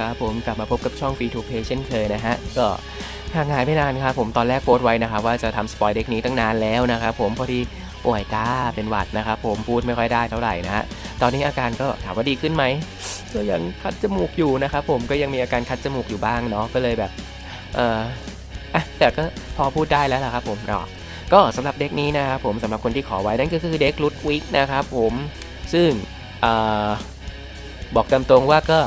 ครับผมกลับมาพบกับช่อง Free to Play เช่นเคยนะฮะ ก็ห่างหายไม่นานครับผมตอนแรกโพสต์ไว้นะครับว่าจะทำสปอยเด็กนี้ตั้งนานแล้วนะครับผมพอดีป่วยก้าเป็นหวัดนะครับผมพูดไม่ค่อยได้เท่าไหร่นะฮะตอนนี้อาการก็ถามว่าดีขึ้นไหมก็ยังคัดจมูกอยู่นะครับผมก็ยังมีอาการคัดจมูกอยู่บ้างเนาะก็เลยแบบเอออะแต่ก็พอพูดได้แล้วล่ะครับผมเนาะก็สำหรับเด็กนี้นะครับผมสำหรับคนที่ขอไว้นั่นก็คือเด็กลุดวิกนะครับผมซึ่งออบอกตามตรงว่าก็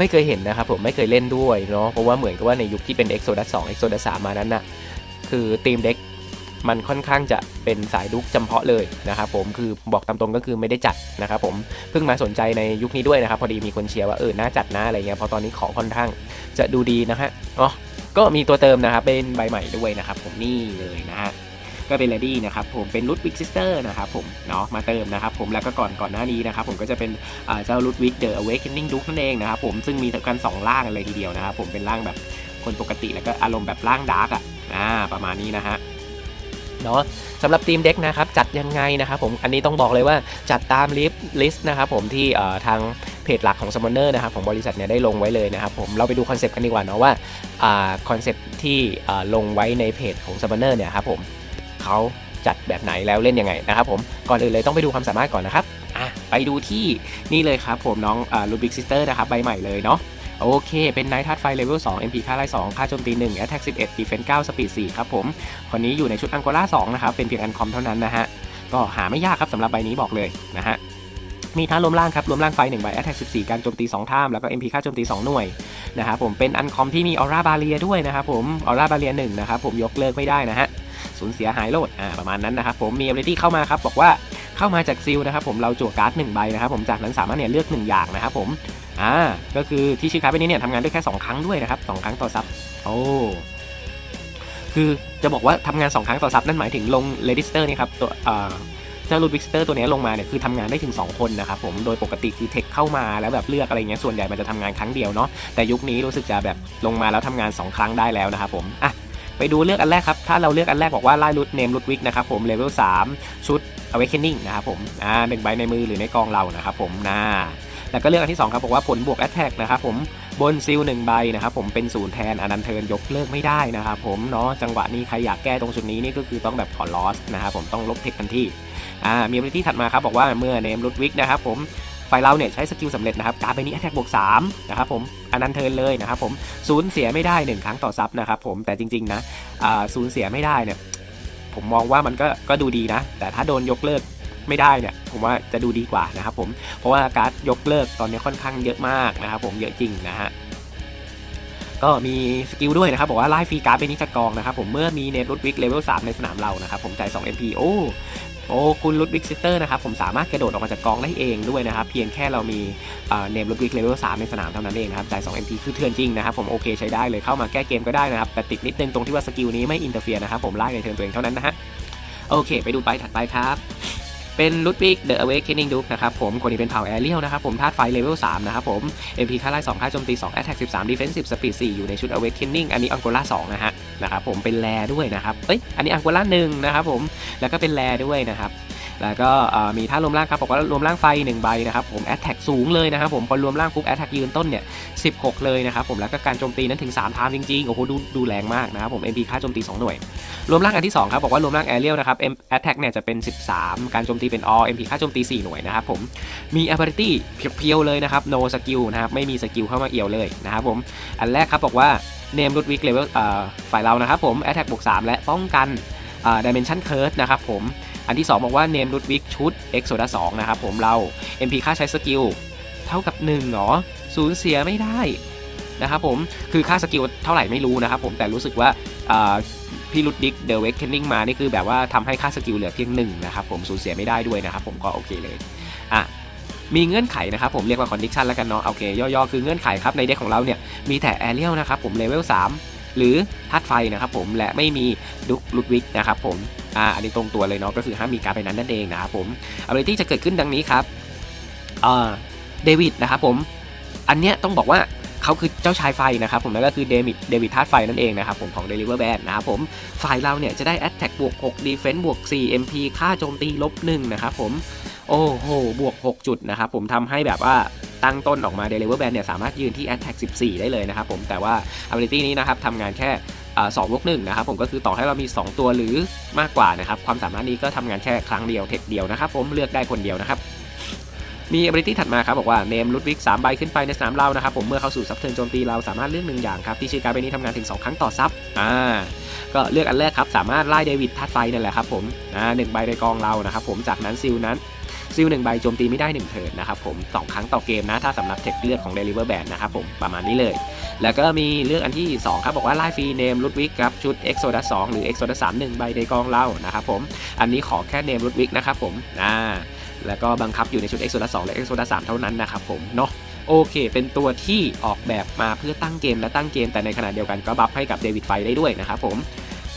ไม่เคยเห็นนะครับผมไม่เคยเล่นด้วยเนาะเพราะว่าเหมือนกับว่าในยุคที่เป็น Exodus 2 Exodus 3 มานั้นน่ะคือทีมเด็กมันค่อนข้างจะเป็นสายลุกจำเพาะเลยนะครับผมคือบอกตามตรงก็คือไม่ได้จัดนะครับผมเพิ่งมาสนใจในยุคนี้ด้วยนะครับ พอดีมีคนเชียร์ว่าเออน่าจัดนะอะไรเงี้ยเพอตอนนี้ของค่อนข้างจะดูดีนะฮะอ๋อก็มีตัวเติมนะครับเป็นใบใหม่ด้วยนะครับผมนี่เลยนะฮะ ก็เป็นเลดี้นะครับผมเป็นรุดวิกซิสเตอร์นะครับผมเนาะมาเติมนะครับผมแล้วก็ก่อนก่อนหน้านี้นะครับผมก็จะเป็นเจ้าลุดวิกเดอะอเวกเ n น n ิ g งดุ๊กนั่นเองนะครับผมซึ่งมีกันสองร่างเลยทีเดียวนะครับผมเป็นร่างแบบคนปกติแล้วก็อารมณ์แบบร่างดาร์กอะอ่าประมาณนี้นะฮะเนาะสำหรับทีมเด็กนะครับจัดยังไงนะครับผมอันนี้ต้องบอกเลยว่าจัดตามลิสต์ลิสต์นะครับผมที่ทางเพจหลักของซัมอนเนอร์นะครับของบริษัทเนี่ยได้ลงไว้เลยนะครับผมเราไปดูคอนเซปต์กันดีกว่าเนาะว่าคอนเซปต์ที่ลงไว้ในเพจของซัมมอนเนอร์เนี่ยครับผม เขาจัดแบบไหนแล้วเล่นยังไงนะครับผมก่อนอื่นเลยต้องไปดูความสามารถก่อนนะครับอะไปดูที่นี่เลยครับผมน้องลูบิกซิสเตอร์นะครับใบใหม่เลยเนาะโอเค เป็นไนท์ทัดไฟเลเวล2 MP ค่าไล่2ค่าโจมตี1 Attack 11 Defense 9 Speed 4ครับผมคนนี้อยู่ในชุดอังโกล่า2นะครับ เป็นเพียงอันคอมเท่านั้นนะฮะ ก็หาไม่ยากครับสำหรับใบนี้บอกเลยนะฮะ มีท่ารวมร่างครับรวมร่างไฟ1ใบ Attack 14 การโจมตี2ท่าม แล้วก็ MP ค่าโจมตี 2 หน่วยนะครับผมเป็นอันคอมที่มีออร่าบาเรียด้วยนะครับผมออร่าบาเรีย1นะครับผมยกเลิกไม่ได้นะฮะ สูญเสียหายโลดอ่าประมาณนั้นนะครับผมมี ability เข้ามาครับบอกว่าเข้ามาจากซิลนะครับผมเราจั่วการ์ดหนึ่งใบนะครับผมจากนั้นสามารถเนี่ยเลือกหนึ่งอย่างนะครับผมอ่าก็คือที่ชื่อการ์ดใบนี้เนี่ยทำงานได้แค่ 2 ครั้งด้วยนะครับสองครั้งต่อซับโอ้คือจะบอกว่าทำงาน 2 ครั้งต่อซับนั่นหมายถึงลงเลดิสเตอร์นี่ครับตัวอ่าเจ้าลูดวิกสเตอร์ตัวนี้ลงมาเนี่ยคือทำงานได้ถึง 2 คนนะครับผมโดยปกติคือเทคเข้ามาแล้วแบบเลือกอะไรเงี้ยส่วนใหญ่มันจะทำงานครั้งเดียวเนาะแต่ยุคนี้รู้สึกจะแบบลงมาแล้วทำงาน 2 ครั้งได้แล้วนะครับผมอะ ไปดูเลือกอันแรกครับ ถ้าเราเลือกอันแรกบอกว่าไล่รุดเนมรุดวิกนะครับผมเลเวล3ชุด Awakening นะครับผมอ่าหนึ่งใบในมือหรือในกองเรานะครับผมนะแล้วก็เลือกอันที่2ครับบอกว่าผลบวก Attack นะครับผมบนซิลหนึ่งใบนะครับผมเป็นศูนย์แทนอนันเทิร์นยกเลิกไม่ได้นะครับผมเนาะจังหวะนี้ใครอยากแก้ตรงจุดนี้นี่ก็คือต้องแบบถอนลอสนะครับผมต้องลบเทคทันทีอ่ามีบริที่ถัดมาครับบอกว่าเมื่อเนมรุดวิกนะครับผม ฝ่ายเราเนี่ยใช้สกิลสำเร็จนะครับการไปนี้แอคแทกบวก3นะครับผมอันนั้นเทินเลยนะครับผมศูนย์เสียไม่ได้ 1 ครั้งต่อซับนะครับผมแต่จริงๆนะศูนย์เสียไม่ได้เนี่ยผมมองว่ามันก็ก็ดูดีนะ แต่ถ้าโดนยกเลิกไม่ได้เนี่ยผมว่าจะดูดีกว่านะครับผมเพราะว่าการยกเลิกตอนนี้ค่อนข้างเยอะมากนะครับผมเยอะจริงนะฮะ ก็มีสกิลด้วยนะครับ บอกว่าไล่ฟรีการ์ดเป็นนิจกองนะครับผมเมื่อมีเนตรุดวิกเลเวล3ในสนามเรานะครับผมจ่าย2 MP โอ้โอ้คุณลุดวิกซิสเตอร์นะครับผมสามารถกระโดดออกมาจากกองได้เองด้วยนะครับ เพียงแค่เรามีเนมลุดวิกเลเวล3ในสนามเท่านั้นเองนะครับจ่าย2 MP คือเถื่อนจริงนะครับผมโอเคใช้ได้เลยเข้ามาแก้เกมก็ได้นะครับ แต่ติดนิดนึงตรงที่ว่าสกิลนี้ไม่อินเตอร์เฟียร์นะครับผมไล่ในเทิร์นตัวเองเท่านั้นนะฮะโอเค ไปดูใบถัดไปครับ เป็นลุดวิกเดอะอเวกเคนนิงดุกนะครับผมคนนี้เป็นเผ่าแอเรียลนะครับผมธาตุไฟเลเวล3นะครับผม MP ค่าไล่2ค่าโจมตี2 Attack 13 Defense 10 Speed 4อยู่ในชุด Awakening อันนี้อังโกล่า2นะฮะนะครับผมเป็นแรด้วยนะครับเอ้ยอันนี้อังโกล่า1นะครับผมแล้วก็เป็นแรด้วยนะครับ แล้วก็มีท่ารวมร่างครับบอกว่ารวมร่างไฟ1ใบนะครับผม Attack สูงเลยนะครับผมพอรวมร่างปุ๊บ Attack ยืนต้นเนี่ย16 เลยนะครับผมแล้วก็การโจมตีนั้นถึง3ทามจริงๆโอ้โหดูดูแรงมากนะครับผม MP ค่าโจมตี 2 หน่วย รวมร่างอันที่2ครับบอกว่ารวมร่างแอเรียลนะครับ Attack เนี่ยจะเป็น 13 การโจมตีเป็น all MP ค่าโจมตี 4 หน่วยนะครับผม มี ability เพียวๆเลยนะครับ no skill นะครับไม่มีสกิลเข้ามาเอี่ยวเลยนะครับผม อันแรกครับบอกว่า name root weak level ฝ่ายเรานะครับผม attack บวก3และป้องกัน dimension curse นะครับผม อันที่ 2 บอกว่า name root weak ชุด exoda 2นะครับผมเรา MP ค่าใช้สกิลเท่ากับ1หรอสูญเสียไม่ได้นะครับผมคือค่าสกิลเท่าไหร่ไม่รู้นะครับผมแต่รู้สึกว่าพี่ลุดดิกเดอะเวกเคนนิงมานี่คือแบบว่าทำให้ค่าสกิลเหลือเพียงหนึ่งนะครับผมสูญเสียไม่ได้ด้วยนะครับผมก็โอเคเลยอะมีเงื่อนไขนะครับผมเรียกว่าคอนดิชันแล้วกันเนาะโอเคย่อๆคือเงื่อนไขครับในเด็กของเราเนี่ยมีแต่แอเรียลนะครับผมเลเวล3 หรือธาตุไฟนะครับผมและไม่มีดุกลุดวิกนะครับผมอ่าอันนี้ตรงตัวเลยเนาะก็คือห้ามมีการไปนั้นนั่นเองนะครับผมอะไรที่จะเกิดขึ้นดังนี้ครับอ่าเดวิดนะครับผมอันเนี้ยต้องบอกว่าเขาคือเจ้าชายไฟนะครับผมแล้วก็คือเดวิดเดวิดธาตุไฟนั่นเองนะครับผมของ Deliver Band นะครับผมฝ่ายเราเนี่ยจะได้ Attack บวก6 Defense บวก4 MP ค่าโจมตีลบ1นะครับผมโอ้โหบวก 6 จุดนะครับผมทำให้แบบว่า ตั้งต้นออกมา Deliver Band เนี่ยสามารถยืนที่ Attack 14 ได้เลยนะครับผมแต่ว่า ability นี้นะครับทำงานแค่สองบวกหนึ่งนะครับผมก็คือต่อให้เรามี 2 ตัวหรือมากกว่านะครับความสามารถนี้ก็ทำงานแค่ครั้งเดียวเทคเดียวนะครับผมเลือกได้คนเดียวนะครับมี ability ถัดมาครับบอกว่าเนมลุดวิกสามใบขึ้นไปในสนามเรานะครับผมเมื่อเข้าสู่ซับเทิร์นโจมตีเราสามารถเลือกหนึ่งอย่างครับที่ชื่อการ์ดใบนี้ทำงานถึง 2 ครั้งต่อซับอ่าก็เลือกอันแรกครับ สามารถไล่เดวิดทัดไฟนั่นแหละครับผมอ่าหนึ่งใบในกองเรานะครับผมจากนั้นซิลนั้น ซิลหนึ่งใบโจมตีไม่ได้หนึ่งเทิร์นนะครับผมสองครั้งต่อเกมนะ ถ้าสำหรับเทคเลือกของ Deliver Band นะครับผมประมาณนี้เลย แล้วก็มีเลือกอันที่ 2 ครับ บอกว่าไล่ฟรีเนมลุดวิกครับ ชุด e x o d u s 2 หรือ e x o d u s 3 1 ใบในกองเรานะครับผม อันนี้ขอแค่เนมลุดวิกนะครับผมอ่าแล้วก็บังคับอยู่ในชุด e x o d u s 2 และ e x o d u s 3 เท่านั้นนะครับผมเนาะโอเค เป็นตัวที่ออกแบบมาเพื่อตั้งเกมและตั้งเกม แต่ในขณะเดียวกันก็บัฟให้กับเดวิดไฟได้ด้วยนะครับผม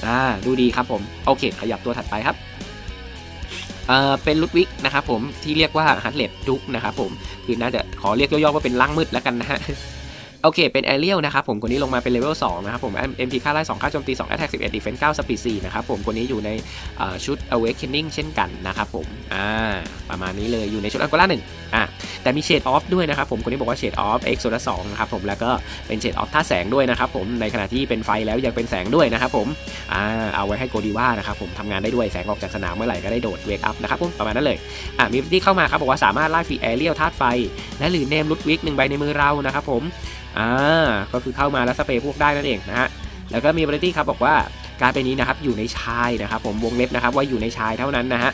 อ่าดูดีครับผม โอเค ขยับตัวถัดไปครับ เอ่อเป็นลุดวิกนะครับผมที่เรียกว่าฮัตเลดดุกนะครับผมคือน่าจะขอเรียกย่อๆว่าเป็นล่างมืดแล้วกันนะฮะ โอเค เป็นแอเรียลนะครับผมคนนี้ลงมาเป็นเลเวล2นะครับผม MP ค่าไล่2ค่าโจมตี2 Attack 11 Defense 9 Speed 4นะครับผมคนนี้อยู่ในชุด Awakening เช่นกันนะครับผมอ่าประมาณนี้เลยอยู่ในชุดอัลโกล่าหนึ่งอ่าแต่มี Shade Off ด้วยนะครับผมคนนี้บอกว่า Shade Off X Soda 2นะครับผมแล้วก็เป็น Shade Off ท่าแสงด้วยนะครับผมในขณะที่เป็นไฟแล้วยังเป็นแสงด้วยนะครับผมอ่าเอาไว้ให้โกดีว่านะครับผมทำงานได้ด้วยแสงออกจากสนามเมื่อไหร่ก็ได้โดดเวกอัพนะครับผมประมาณนั้นเลยอ่ามีที่เข้ามาครับบอกว่าสามารถไล่ฟรีแอเรียลธาตุไฟ และหรือเนมลุดวิกหนึ่งใบในมือเรานะครับผม อ่าก็คือเข้ามาแล้วสเปรย์พวกได้นั่นเองนะฮะแล้วก็มี ability ครับบอกว่าการเป็นนี้นะครับอยู่ในชายนะครับผมวงเล็บนะครับว่าอยู่ในชายเท่านั้นนะฮะ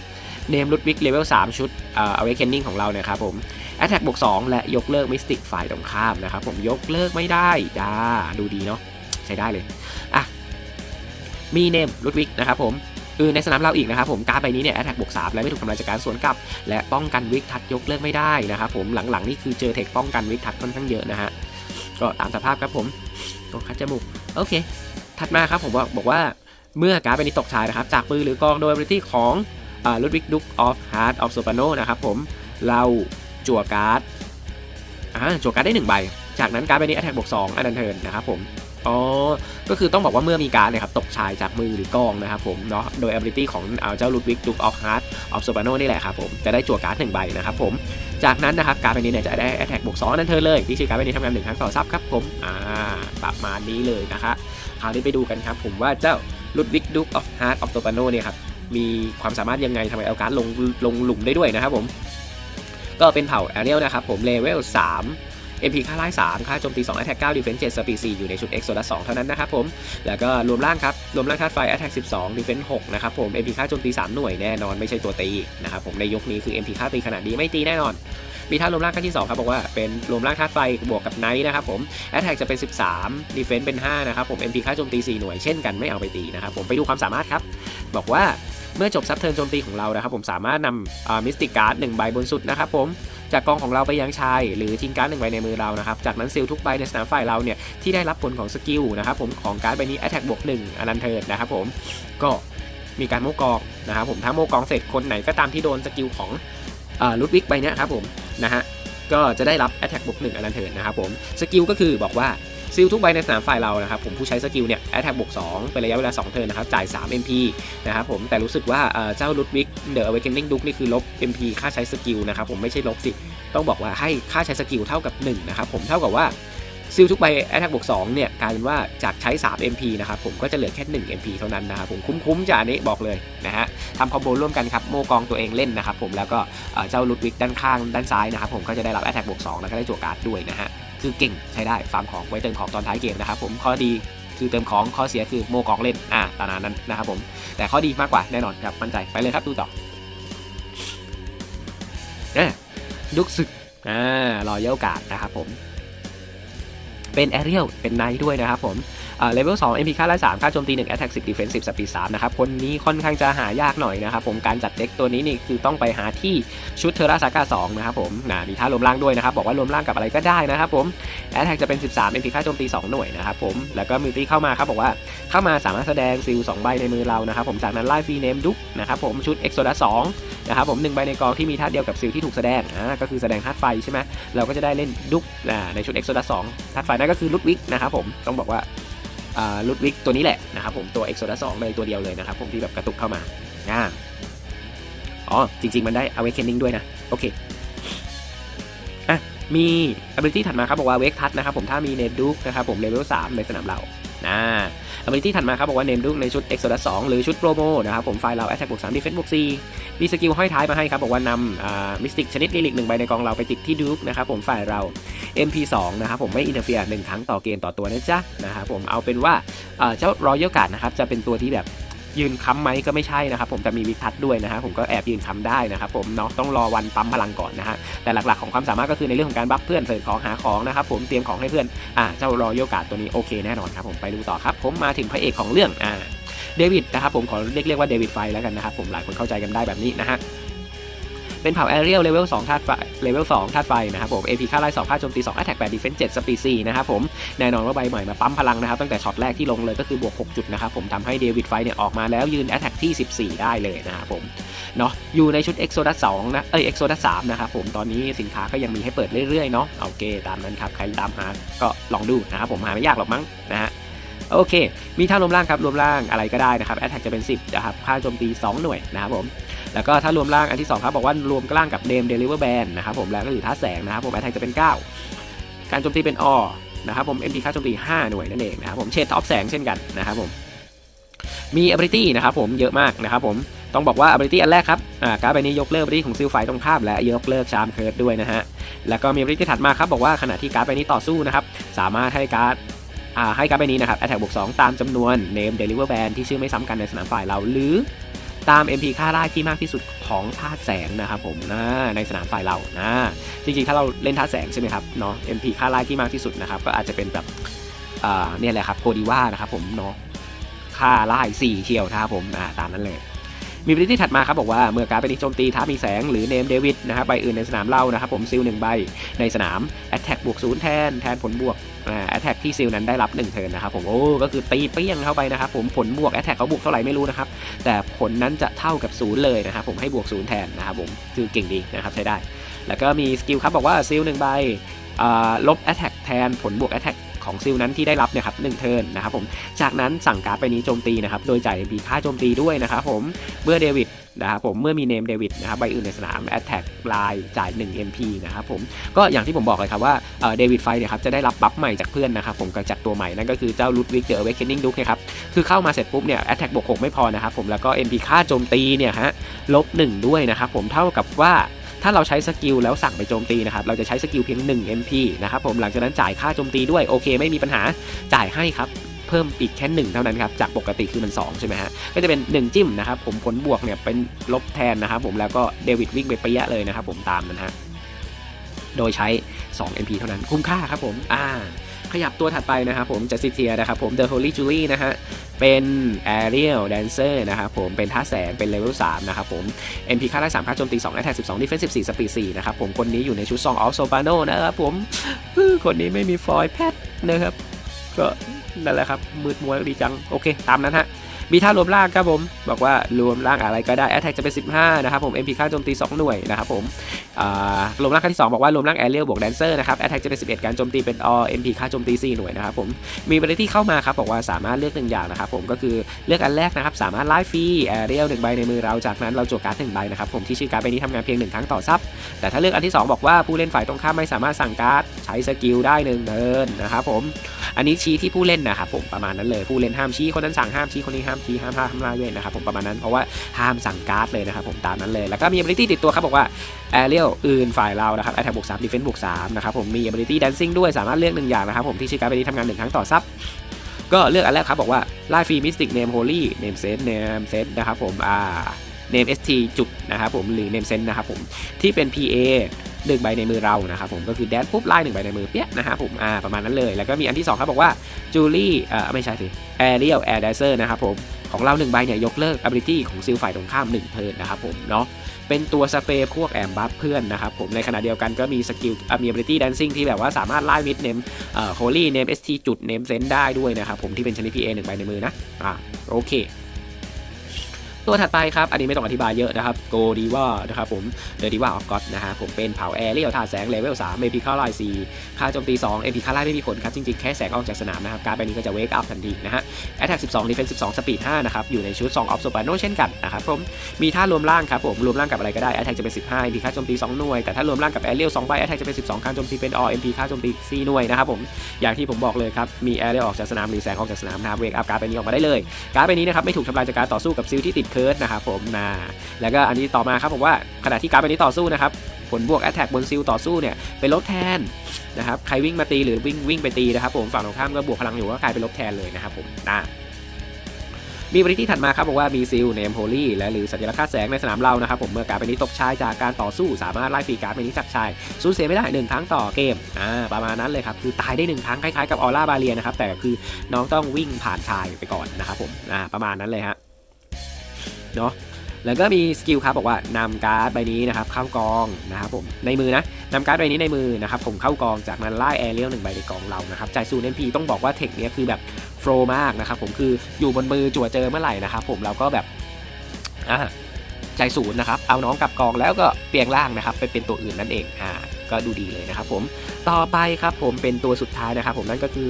เนมลุดวิกเลเวล3ชุดเอ่อ awakening ของเราเนี่ยครับผม attack บวก2และยกเลิกมิสติกฝ่ายตรงข้ามนะครับผมยกเลิกไม่ได้จ้าดูดีเนาะใช้ได้เลยอะมีเนมลุดวิกนะครับผมเออในสนามเราอีกนะครับผมการดใบนี้เนี่ย attack บวก3และไม่ถูกทำลายจากการสวนกลับ และป้องกันวิกทัดยกเลิกไม่ได้นะครับผมหลังๆนี่คือเจอเทคป้องกันวิกทัดค่อนข้างเยอะนะฮะ ก็ตามสภาพครับผมตรงคัดจมูกโอเค ถัดมาครับผมบอกว่าเมื่อการ์ดใบนี้ตกชายนะครับ จากปืนหรือกองโดยบริที่ของลุดวิกดุกออฟฮาร์ดออฟโซปาโนนะครับผมเราจั่วการ์ดจั่วการ์ดได้หนึ่งใบ จากนั้นการ์ดใบนี้ Attack บวก2อันดันเทินนะครับผม อ๋อ ก็คือต้องบอกว่าเมื่อมีการเนี่ยครับตกชายจากมือหรือกองนะครับผมเนาะ โดย ability ของเอาเจ้าลุดวิกดุกออฟฮาร์ดออฟโซปาโนนี่แหละครับผม จะได้จั่วการ์ดหนึ่งใบนะครับผม จากนั้นนะครับการ์ดใบนี้เนี่ยจะได้ attack บวก2นั่นเธอเลยที่ชื่อการ์ดใบนี้ทำงานหนึ่งครั้งต่อซับครับผม อ่า ประมาณนี้เลยนะคะคราวนี้ไปดูกันครับผมว่าเจ้า Ludwig Duke of Heart of Topano เนี่ยครับ มีความสามารถยังไงทำไมเอาการ์ดลงลงหลุมได้ด้วยนะครับผม ก็เป็นเผ่า Ariel นะครับผมเลเวล3 MP ค่าไล่3ค่าโจมตี2 Attack 9 Defense 7 Speed 4อยู่ในชุด Exodus 2 เท่านั้นนะครับผม แล้วก็รวมร่างครับ รวมร่างธาตุไฟ Attack 12 Defense 6นะครับผม MP ค่าโจมตี 3 หน่วยแน่นอนไม่ใช่ตัวตีนะครับผมในยกนี้คือ MP ค่าตีขนาดนี้ไม่ตีแน่นอนมีธารวมร่างขั้นที่ 2 ครับ บอกว่าเป็นรวมร่างธาตุไฟบวกกับไนท์นะครับผม Attack จะเป็น 13 Defense เป็น 5 นะครับผม MP ค่าโจมตี 4 หน่วยเช่นกันไม่เอาไปตีนะครับผมไปดูความสามารถครับ บอกว่า เมื่อจบซับเทิร์นโจมตีของเรานะครับผมสามารถนำมิสติกการ์ดหนึ่งใบบนสุดนะครับผมจากกองของเราไปยังชาย หรือทิ้งการ์ดหนึ่งใบในมือเรานะครับ จากนั้นซิลทุกใบในสนามฝ่ายเราเนี่ยที่ได้รับผลของสกิลนะครับผมของการ์ดใบนี้ Attack บวก1อนันเทิร์นนะครับผมก็มีการโมกองนะครับผมถ้าโมกองเสร็จคนไหนก็ตามที่โดนสกิลของลุดวิกใบนี้ครับผมนะฮะก็จะได้รับ Attack บวก1อนันเทิร์นนะครับผมสกิลก็คือบอกว่า ซิลทุกใบในสนามฝ่ายเรานะครับผมผู้ใช้สกิลเนี่ย Attack บวก2เป็นระยะเวลา 2 เทิร์นนะครับจ่าย 3 MP นะครับผมแต่รู้สึกว่าเจ้าลุดวิกเดอะอเวกเกนนิ่งดุกนี่คือลบ MP ค่าใช้สกิลนะครับผมไม่ใช่ลบสิต้องบอกว่าให้ค่าใช้สกิลเท่ากับ1นะครับผมเท่ากับว่าซิลทุกใบ Attack บวก2เนี่ยกลายเป็นว่าจากใช้ 3 MP นะครับผมก็จะเหลือแค่ 1 MP เท่านั้นนะครับผมคุ้มๆจะอันนี้บอกเลยนะฮะทำคอมโบร่วมกันครับโมกองตัวเองเล่นนะครับผมแล้วก็เจ้าลุดวิกด้านข้างด้านซ้ายนะครับผมก็จะได้รับ Attack บวก2แล้วก็ได้จั่วการ์ดด้วยนะฮะ คือเก่งใช้ได้ฟาร์มของไว้เติมของตอนท้ายเกมนะครับผมข้อดีคือเติมของข้อเสียคือโมกองเล่นอ่าตามนั้นนะครับผมแต่ข้อดีมากกว่าแน่นอนครับมั่นใจไปเลยครับดูต่อเนี่ยดุกศึกอ่ารอยัลการ์ดนะครับผมเป็นแอเรียลเป็นไนท์ด้วยนะครับผม เลเวล2 MP ค่าไล่3ค่าโจมตี1 Attack 10 Defense 10 Speed 3นะครับคนนี้ค่อนข้างจะหายากหน่อยนะครับผมการจัดเด็กตัวนี้นี่คือต้องไปหาที่ชุดเทอร่าซาก้า2นะครับผมนะมีท่ารวมร่างด้วยนะครับบอกว่ารวมร่างกับอะไรก็ได้นะครับผม Attack จะเป็น13 MP ค่าโจมตี2หน่วยนะครับผมแล้วก็มิวตี้เข้ามาครับบอกว่าเข้ามาสามารถแสดงซิล2ใบในมือเรานะครับผมจากนั้นไล่ฟรีเนมดุ๊กนะครับผมชุด Exodus 2นะครับผม1ใบในกองที่มีธาตุเดียวกับซิลที่ถูกแสดงอ่าก็คือแสดงธาตุไฟใช่ไหมเราก็จะได้เล่นดุกอ่าในชุด Exodus 2ธาตุไฟนั่นก็คือลุดวิกนะครับผมต้องบอกว่า ลุดวิกตัวนี้แหละนะครับผมตัว Exodus 2เลยตัวเดียวเลยนะครับผมที่แบบกระตุกเข้ามาอ่าอ๋อ จริง ๆ มันได้ Awakening ด้วยนะ โอเคอะมี ability ถัดมาครับ บอกว่าเวกทัศนะครับผมถ้ามีเนมดุกนะครับผมเลเวล3ในสนามเรา นะอเมริตี้ถัดมาครับบอกว่าเนมดุกในชุด Exodus 2 หรือชุดโปรโมนะครับผมไฟล์เรา attack บวก3 defense บวก4มีสกิลห้อยท้ายมาให้ครับ บอกว่านำมิสติกชนิดลิลิกหนึ่งใบในกองเราไปติดที่ดุกนะครับผมฝ่ายเรา MP2 นะครับผมไม่อินเทอร์เฟียร์หนึ่งครั้งต่อเกมต่อตัวนะจ๊ะนะครับผมเอาเป็นว่าเจ้ารอยัลการ์ดนะครับจะเป็นตัวที่แบบ ยืนค้ำไหมก็ไม่ใช่นะครับผมแต่มีวิทัศน์ด้วยนะฮะผมก็แอบยืนค้ำได้นะครับผมเนาะต้องรอวันปั๊มพลังก่อนนะฮะแต่หลักๆของความสามารถก็คือในเรื่องของการบัฟเพื่อนเสิร์ฟของหาของนะครับผมเตรียมของให้เพื่อนอ่าเจ้ารอยัลกาสตัวนี้โอเคแน่นอนครับผมไปดูต่อครับผมมาถึงพระเอกของเรื่องอ่าเดวิดนะครับผมขอเรียกเรียกว่าเดวิดไฟแล้วกันนะครับผมหลายคนเข้าใจกันได้แบบนี้นะฮะ เป็นเผ่าแอเรียลเลเวล2ธาตุไฟเลเวล2ธาตุไฟนะครับผม AP ค่าไล่2ค่าโจมตี2 Attack 8 Defense 7 Speed 4นะครับผมแน่นอนว่าใบใหม่มาปั๊มพลังนะครับตั้งแต่ช็อตแรกที่ลงเลยก็คือบวก 6 จุดนะครับผมทำให้เดวิดไฟเนี่ยออกมาแล้วยืน Attack ที่ 14 ได้เลยนะครับผมเนาะอยู่ในชุด Exodus 2นะเอ้ย Exodus 3นะครับผมตอนนี้สินค้าก็ยังมีให้เปิดเรื่อยๆเนาะโอเค ตามนั้นครับใครตามหาก็ลองดูนะครับผมหาไม่ยากหรอกมั้งนะฮะโอเค มีท่ารวมร่างครับรวมร่างอะไรก็ได้นะครับ Attack จะเป็น 10นะครับค่าโจมตี 2 หน่วยนะครับผม แล้วก็ถ้ารวมร่างอันที่ 2 ครับ บอกว่ารวมร่างกับเนมเดลิเวอร์แบนนะครับผมแล้วก็คือท่าแสงนะครับผมแอทแทกจะเป็น 9 การโจมตีเป็นอนะครับผม MP ค่าโจมตี 5 หน่วยนั่นเองนะครับผมเชดท็อปแสงเช่นกันนะครับผมมี ability นะครับผมเยอะมากนะครับผมต้องบอกว่า ability อันแรกครับอ่าการ์ดใบนี้ยกเลิก ability ของซิลไฟตรงข้ามและยกเลิกชามเคิร์ดด้วยนะฮะแล้วก็มี ability ถัดมาครับบอกว่าขณะที่การ์ดใบนี้ต่อสู้นะครับสามารถให้การ์ดให้การ์ดใบนี้นะครับ attack บวก2ตามจำนวน name deliver band ที่ชื่อไม่ซ้ำกันในสนามฝ่ายเราหรือ ตาม MP ค่าได้ที่มากที่สุดของธาตุแสงนะครับผมนะในสนามฝ่ายเรานะจริงๆ ถ้าเราเล่นธาตุแสงใช่ไหมครับเนาะ MP ค่าไล่ที่มากที่สุดนะครับก็อาจจะเป็นแบบเนี่ยแหละครับโกดีว่านะครับผมเนาะค่าไล่4เชี่ยวนะครับผมตามนั้นเลย มีบริที่ถัดมาครับบอกว่าเมื่อการเป็นโจมตีท้ามีแสงหรือเนมเดวิดนะครับใบอื่นในสนามเล่านะครับผมซิลหนึ่งใบในสนาม Attack บวกศูนย์แทนแทนผลบวกอ่า Attack ที่ซิลนั้นได้รับ1เทินนะครับผมโอ้ก็คือตีเปี้ยงเข้าไปนะครับผมผลบวก Attack เขาบวกเท่าไหร่ไม่รู้นะครับแต่ผลนั้นจะเท่ากับศูนย์เลยนะครับผมให้บวกศูนย์แทนนะครับผมคือเก่งดีนะครับใช้ได้ แล้วก็มีสกิลครับบอกว่าซิลหนึ่งใบลบ Attack แทนผลบวก Attack ของซิลนั้นที่ได้รับเนี่ยครับหนึ่งเทิร์นนะครับผมจากนั้นสั่งการ์ดไปนี้โจมตีนะครับโดยจ่ายมีค่าโจมตีด้วยนะครับผมเมื่อเดวิดนะครับผมเมื่อมีเนมเดวิดนะครับใบอื่นในสนาม Attack ลายจ่าย 1 MP นะครับผมก็อย่างที่ผมบอกเลยครับว่าเดวิดไฟเนี่ยครับจะได้รับบัฟใหม่จากเพื่อนนะครับผมกับจากตัวใหม่นั่นก็คือเจ้าลูดวิกเดอะเวกเคนนิงดุกนะครับคือเข้ามาเสร็จปุ๊บเนี่ย Attack บวก6ไม่พอนะครับผมแล้วก็ MP ค่าโจมตีเนี่ยฮะลบ1ด้วยนะครับผมเท่ากับว่า ถ้าเราใช้สกิลแล้วสั่งไปโจมตีนะครับ เราจะใช้สกิลเพียง 1 MP นะครับผมหลังจากนั้นจ่ายค่าโจมตีด้วยโอเค ไม่มีปัญหาจ่ายให้ครับเพิ่มอีกแค่1เท่านั้นครับจากปกติคือมัน 2 ใช่ไหมฮะก็จะเป็น 1 จิ้มนะครับผมผลบวกเนี่ยเป็นลบแทนนะครับผมแล้วก็เดวิดวิ่งไปเปียะเลยนะครับผมตามนั้นฮะโดยใช้ 2 MP เท่านั้นคุ้มค่าครับผมอ่าขยับตัวถัดไปนะครับผมจัสติเทียนะครับผม The Holy Julie นะฮะ เป็น Aerial Dancer นะครับผมเป็นท่าแสงเป็นเลเวล3นะครับผม MP ค่าได้3ค่าโจมตี2 Attack 12 Defense 14สปีด4นะครับผมคนนี้อยู่ในชุด Song of Soprano นะครับผมคนนี้ไม่มีฟอยแพทนะครับก็นั่นแหละครับมืดมัวดีจัง โอเค ตามนั้นฮะ มีท่ารวมร่างครับผม บอกว่ารวมร่างอะไรก็ได้ Attack จะเป็น 15 นะครับผม MP ค่าโจมตี 2 หน่วยนะครับผมรวมร่างขั้นที่ 2 บอกว่ารวมร่างแอเรียลบวกแดนเซอร์นะครับแอตแทกจะเป็น 11 การโจมตีเป็นอ MP ค่าโจมตี 4 หน่วยนะครับผม มีบริที่เข้ามาครับบอกว่าสามารถเลือกหนึ่งอย่างนะครับผมก็คือเลือกอันแรกนะครับสามารถไล่ฟรีแอเรียลหนึ่งใบในมือเราจากนั้นเราจวการ์ดหนึ่งใบนะครับผมที่ชื่อการ์ดใบนี้ทำงานเพียงหนึ่งครั้งต่อซับแต่ถ้าเลือกอันที่ 2 บอกว่าผู้เล่นฝ่ายตรงข้ามไม่สามารถสั่งการ์ดใช้สกิลได้หนึ่งเทินนะครับผมอันนี้ชี้ที่ผู้เล่นนะครับผมประมาณนั้นเลยผู้เล่นห้ามชี้คนนั้นสั่งห้ามชี้คนนี้ห้ามทีห้ามพลาดห้ามลาเว้นนะครับผมประมาณนั้นเพราะว่าห้ามสั่งการ์ดเลยนะครับผมตามนั้นเลย แล้วก็มี ability ติดตัวครับบอกว่าแอเรียลอื่นฝ่ายเรานะครับ Attack บวก3 Defense บวก3นะครับผมมี Ability Dancing ด้วยสามารถเลือกหนึ่งอย่างนะครับผมที่ชื่อการ์ดใบนี้ทำงานหนึ่งครั้งต่อซับก็เลือกอันแรกครับบอกว่าไล่ฟรีมิสติกเนมโฮลี่เนมเซนเนมเซนนะครับผมอ่า เนม ST จุดนะครับผมหรือเนมเซนนะครับผมที่เป็น PA หนึ่งใบในมือเรานะครับผมก็คือแดนปุ๊บไล่หนึ่งใบในมือเปี้ยนะครับผมอ่าประมาณนั้นเลย แล้วก็มีอันที่2ครับบอกว่าจูลี่เอ่าไม่ใช่สิแอเรียลแอร์ไดเซอร์นะครับผมของเราหนึ่งใบเนี่ยยกเลิก ability ของซิลฝ่ายตรงข้าม1เทิร์นนะครับผมเนาะเป็นตัวสเปรย์พวกแอมบัฟเพื่อนนะครับผมในขณะเดียวกันก็มีสกิลอะมี ability dancing ที่แบบว่าสามารถไล่มิดเนมเอ่อโคลี่เนม st จุดเนมเซนได้ด้วยนะครับผมที่เป็นชนิด pa หนึ่งใบในมือนะอ่าโอเค ตัวถัดไปครับ อันนี้ไม่ต้องอธิบายเยอะนะครับโกดีว่านะครับผมเดอร์ดีว่าออฟก็อนะฮะผมเป็นเผาแอร์เรียลท่าแสงเลเวล3เมพิคาไลซีค่าโจมตี2เอพิคาไลไม่มีผลครับ จริงๆ แค่แสงออกจากสนามนะครับ การดใบนี้ก็จะเวกอัพทันทีนะฮะแอตแทก12 Defense 12 Speed 5นะครับ อยู่ในชุด2ออฟโซปาโนเช่นกันนะครับผมมีท่ารวมร่างครับผมรวมร่างกับอะไรก็ได้แอตแทกจะเป็น15 MP ค่าโจมตี2หน่วยแต่ถ้ารวมร่างกับแอร์เรียล2ใบแอตแทกจะเป็น12ค่าโจมตีเป็น all MP ค่าโจมตี4หน่วยนะครับผมอย่างที่ผมบอกเลยครับมีแอร์เรียลออกจากสนามหรือแสงออกจากสนามนะครับเวกอัพการ์ดใบนี้ออกมาได้เลยการ์ดใบนี้นะครับไม่ถูกทำลายจากการต่อสู้กับซิลที่ติดเคิร์ดนะครับผมนะแล้วก็อันนี้ต่อมาครับผมว่าขณะที่การ์ดใบนี้ต่อสู้นะครับผลบวกแอตแทกบนซิลต่อสู้เนี่ยเป็นลบแทนนะครับใครวิ่งมาตีหรือวิ่งวิ่งไปตีนะครับผมฝั่งตรงข้ามก็บวกพลังอยู่ก็กลายเป็นลบแทนเลยนะครับผมนะมีบริที่ถัดมาครับบอกว่ามีซิลเนมโฮลี่และหรือสัญลักษณ์ค่าแสงในสนามเรานะครับผมเมื่อการ์ดใบนี้ตกชายจากการต่อสู้สามารถไล่ฟรีการ์ดใบนี้จากชายสูญเสียไม่ได้หนึ่งครั้งต่อเกมอ่าประมาณนั้นเลยครับคือตายได้หนึ่งครั้งคล้ายๆกับออร่าบาเลียนะครับแต่คือน้องต้องวิ่งผ่านชายไปก่อนนะครับผมอ่าประมาณนั้นเลยฮะ เนาะแล้วก็มีสกิลครับบอกว่านำการ์ดใบนี้นะครับเข้ากองนะครับผมในมือนะนำการ์ดใบนี้ในมือนะครับผมเข้ากองจากนั้นไล่แอเรียลหนึ่งใบในกองเรานะครับจ่ายซูนเอ็นพีต้องบอกว่าเทคเนี้ยคือแบบโฟลมากนะครับผมคืออยู่บนมือจั่วเจอเมื่อไหร่นะครับผมเราก็แบบอ่าใจศูนย์นะครับเอาน้องกลับกองแล้วก็เปลี่ยนร่างนะครับไปเป็นตัวอื่นนั่นเองอ่าก็ดูดีเลยนะครับผมต่อไปครับผมเป็นตัวสุดท้ายนะครับผมนั่นก็คือ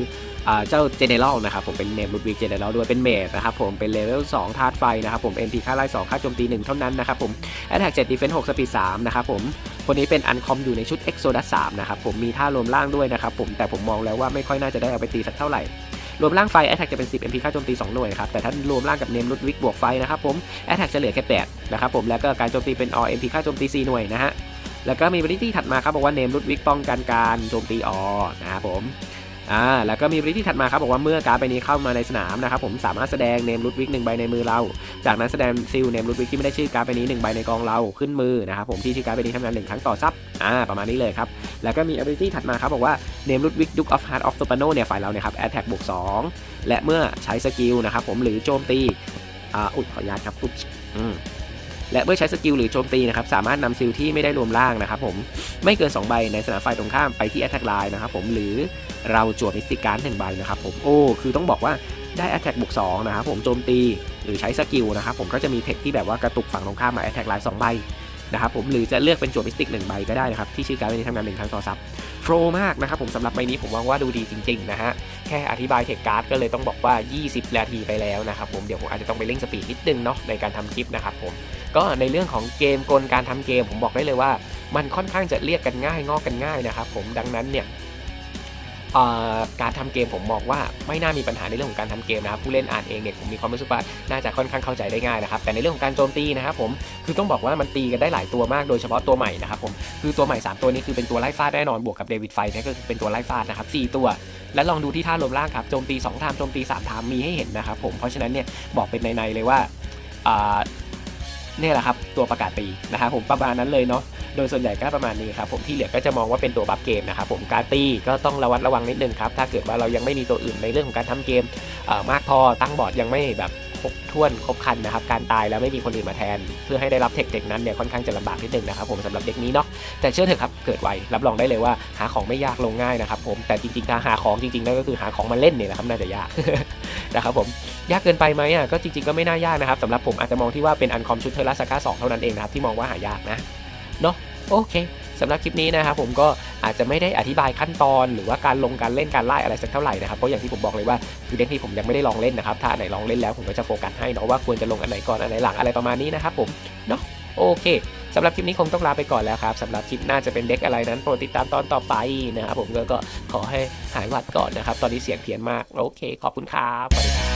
เจ้าเจเนอเรลนะครับผมเป็นเนมลูดวิกเจเนอเรลด้วยเป็นเมดนะครับผมเป็นเลเวล2ธาตุไฟนะครับผม MP ค่าไล่2ค่าโจมตี 1 เท่านั้นนะครับผม Attack 7 Defense 6 Speed 3นะครับผมคนนี้เป็นอันคอมอยู่ในชุด Exodus 3นะครับผมมีท่ารวมร่างด้วยนะครับผมแต่ผมมองแล้วว่าไม่ค่อยน่าจะได้เอาไปตีสักเท่าไหร่รวมร่างไฟ Attack จะเป็น 10 MP ค่าโจมตี 2 หน่วยครับ แต่ถ้ารวมร่างกับเนมลูดวิกบวกไฟนะครับผม Attack จะเหลือแค่ 8 นะครับผม แล้วก็การโจมตีเป็น all MP ค่าโจมตี 4 หน่วยนะฮะ แล้วก็มีบริที่ถัดมาครับ บอกว่าเนมลูดวิกป้องกันการโจมตีออนะครับผม อ่าแล้วก็มีบริที่ถัดมาครับบอกว่าเมื่อการ์ดใบนี้เข้ามาในสนามนะครับผมสามารถแสดงเนมลูดวิกหนึ่งใบในมือเรา จากนั้นแสดงซิลเนมลูดวิกที่ไม่ได้ชื่อการ์ดใบนี้หนึ่งใบในกองเราขึ้นมือนะครับผมที่ชื่อการ์ดใบนี้ทำงานหนึ่งครั้งต่อซับอ่าประมาณนี้เลยครับแล้วก็มี ability ถัดมาครับบอกว่าเนมลูดวิกดุกออฟฮาร์ดออฟโตปาโนเนี่ยฝ่ายเราเนี่ยครับแอตแทกบวก2และเมื่อใช้สกิลนะครับผมหรือโจมตีอ่าอุดขออนุญาตครับอุ๊บอืม และเมื่อใช้สกิลหรือโจมตีนะครับสามารถนำซิลที่ไม่ได้รวมร่างนะครับผมไม่เกิน 2 ใบในสนามฝ่ายตรงข้ามไปที่แอตแทกไลน์นะครับผมหรือเราจวดมิสติการ์ดหนึ่งใบนะครับผมโอ้คือต้องบอกว่าได้แอตแทกบวก2นะครับผมโจมตีหรือใช้สกิลนะครับผมก็จะมีเทคที่แบบว่ากระตุกฝั่งตรงข้ามมาแอตแทกไลน์2ใบ นะครับผมหรือจะเลือกเป็นจั่วมิสติกหนึ่งใบก็ได้นะครับที่ชื่อการ์ดในี้ทำงานหนึ่งครั้งต่อซับโฟลมากนะครับผมสำหรับใบนี้ผมว่าว่าดูดีจริงๆนะฮะแค่อธิบายเทคการ์ดก็เลยต้องบอกว่า 20 นาทีไปแล้วนะครับผมเดี๋ยวผมอาจจะต้องไปเร่งสปีดนิดนึงเนาะในการทำคลิปนะครับผมก็ในเรื่องของเกมกลการทำเกม ผมบอกได้เลยว่า มันค่อนข้างจะเรียกกันง่ายงอกกันง่ายนะครับผมดังนั้นเนี่ย การทำเกมผมมองว่าไม่น่ามีปัญหาในเรื่องของการทำเกมนะครับผู้เล่นอ่านเองเนี่ยผมมีความรู้สึกว่าน่าจะค่อนข้างเข้าใจได้ง่ายนะครับแต่ในเรื่องของการโจมตีนะครับผมคือต้องบอกว่ามันตีกันได้หลายตัวมากโดยเฉพาะตัวใหม่นะครับผมคือตัวใหม่ 3 ตัวนี้คือเป็นตัวไล่ฟาดแน่นอนบวกกับเดวิดไฟนี่ก็คือเป็นตัวไล่ฟาดนะครับ4ตัว แล้วลองดูที่ท่ารวมร่างครับโจมตี2ทามโจมตี3ทามมีให้เห็นนะครับผมเพราะฉะนั้นเนี่ยบอกเป็นในๆเลยว่า นี่แหละครับตัวประกาศตีนะครับผมประมาณนั้นเลยเนาะโดยส่วนใหญ่ก็ประมาณนี้ครับผมที่เหลือก็จะมองว่าเป็นตัวบัฟเกมนะครับผมการตีก็ต้องระวัดระวังนิดนึงครับถ้าเกิดว่าเรายังไม่มีตัวอื่นในเรื่องของการทำเกมเมากพอตั้งบอร์ดยังไม่แบบครบถ้วนครบคันนะครับการตายแล้วไม่มีคนอื่นมาแทน เพื่อให้ได้รับเทคเด็กนั้นเนี่ยค่อนข้างจะลำบากนิดนึงนะครับผมสำหรับเด็กนี้เนาะแต่เชื่อเถอะครับเกิดไวรับรองได้เลยว่าหาของไม่ยากลงง่ายนะครับผมแต่จริงๆถ้าหาของจริงๆนั่นก็คือหาของมาเล่นเนี่ยแหละครับน่าจะยากนะครับผม ยากเกินไปไหมอะก็จริงๆก็ไม่น่ายากนะครับสำหรับผมอาจจะมองที่ว่าเป็นอันคอมชุดเทอร์ลาสก้าสองเท่านั้นเองนะครับที่มองว่าหายากนะเนาะโอเคสำหรับคลิปนี้นะครับผมก็อาจจะไม่ได้อธิบายขั้นตอนหรือว่าการลงการเล่นการไล่อะไรสักเท่าไหร่นะครับเพราะอย่างที่ผมบอกเลยว่าคือเด็กที่ผมยังไม่ได้ลองเล่นนะครับถ้าไหนลองเล่นแล้วผมก็จะโฟกัสให้เนาะว่าควรจะลงอันไหนก่อนอันไหนหลังอะไรประมาณนี้นะครับผมเนาะโอเคสำหรับคลิปนี้คงต้องลาไปก่อนแล้วครับสำหรับคลิปหน้าจะเป็นเด็กอะไรนั้นโปรดติดตามตอนต่อไปนะครับผมก็ก็ขอให้หายหวัดก่อนนะครับตอนนี้เสียงเพี้ยนมากโอเค ขอบคุณครับสวัสดีครับ